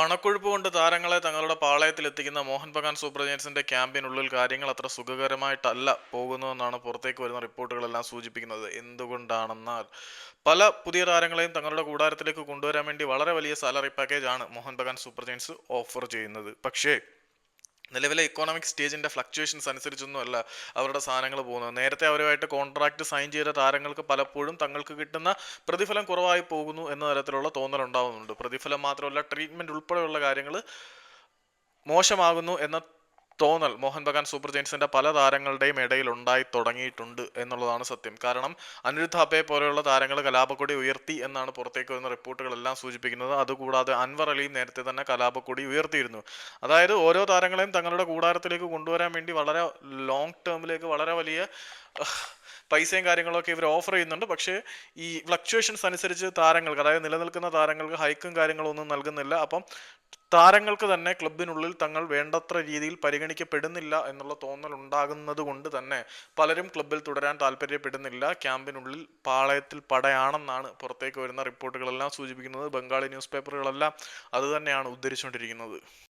പണക്കൊഴുപ്പ് കൊണ്ട് താരങ്ങളെ തങ്ങളുടെ പാളയത്തിൽ എത്തിക്കുന്ന മോഹൻ ബഗാൻ സൂപ്പർ ജയൻസിന്റെ ക്യാമ്പിനുള്ളിൽ കാര്യങ്ങൾ അത്ര സുഖകരമായിട്ടല്ല പോകുന്നതെന്നാണ് പുറത്തേക്ക് വരുന്ന റിപ്പോർട്ടുകളെല്ലാം സൂചിപ്പിക്കുന്നത്. എന്തുകൊണ്ടാണെന്നാൽ പല പുതിയ താരങ്ങളെയും തങ്ങളുടെ കൂടാരത്തിലേക്ക് കൊണ്ടുവരാൻ വേണ്ടി വളരെ വലിയ സാലറി പാക്കേജാണ് Mohun Bagan super giants offer ചെയ്യുന്നത്. പക്ഷേ നിലവിലെ ഇക്കോണമിക് സ്റ്റേജിന്റെ ഫ്ലക്ച്വേഷൻസ് അനുസരിച്ചൊന്നുമല്ല അവരുടെ സാധനങ്ങൾ പോകുന്നത്. നേരത്തെ അവരുമായിട്ട് കോൺട്രാക്ട് സൈൻ ചെയ്ത താരങ്ങൾക്ക് പലപ്പോഴും തങ്ങൾക്ക് കിട്ടുന്ന പ്രതിഫലം കുറവായി പോകുന്നു എന്ന തരത്തിലുള്ള തോന്നൽ ഉണ്ടാകുന്നുണ്ട് പ്രതിഫലം മാത്രമല്ല ട്രീറ്റ്മെന്റ് ഉൾപ്പെടെയുള്ള കാര്യങ്ങൾ മോശമാകുന്നു എന്ന തോന്നൽ. മോഹൻ ബഗാൻ സൂപ്പർ ജെയിൻസിന്റെ പല താരങ്ങളുടെയും ഇടയിൽ ഉണ്ടായി തുടങ്ങിയിട്ടുണ്ട് എന്നുള്ളതാണ് സത്യം. കാരണം അനിരുദ്ധ അബേ പോലെയുള്ള താരങ്ങൾ കലാപക്കൊടി ഉയർത്തി എന്നാണ് പുറത്തേക്ക് വരുന്ന റിപ്പോർട്ടുകളെല്ലാം സൂചിപ്പിക്കുന്നത്. അതുകൂടാതെ അൻവർ അലിയും നേരത്തെ തന്നെ കലാപക്കൊടി ഉയർത്തിയിരുന്നു. അതായത് ഓരോ താരങ്ങളെയും തങ്ങളുടെ കൂടാരത്തിലേക്ക് കൊണ്ടുവരാൻ വേണ്ടി വളരെ ലോങ് ടേമിലേക്ക് വളരെ വലിയ പൈസയും കാര്യങ്ങളൊക്കെ ഇവർ ഓഫർ ചെയ്യുന്നുണ്ട്. പക്ഷേ ഈ ഫ്ലക്ച്വേഷൻസ് അനുസരിച്ച് താരങ്ങൾക്ക് അതായത് നിലനിൽക്കുന്ന താരങ്ങൾക്ക് ഹൈക്കും കാര്യങ്ങളും ഒന്നും നൽകുന്നില്ല. അപ്പം താരങ്ങൾക്ക് തന്നെ ക്ലബിനുള്ളിൽ തങ്ങൾ വേണ്ടത്ര രീതിയിൽ പരിഗണിക്കപ്പെടുന്നില്ല എന്നുള്ള തോന്നൽ ഉണ്ടാകുന്നത് കൊണ്ട് തന്നെ പലരും ക്ലബിൽ തുടരാൻ താല്പര്യപ്പെടുന്നില്ല. ക്യാമ്പിനുള്ളിൽ പാളയത്തിൽ പടയാണെന്നാണ് പുറത്തേക്ക് വരുന്ന റിപ്പോർട്ടുകളെല്ലാം സൂചിപ്പിക്കുന്നത്. ബംഗാളി ന്യൂസ് പേപ്പറുകളെല്ലാം അത് തന്നെയാണ് ഉദ്ധരിച്ചുകൊണ്ടിരിക്കുന്നത്.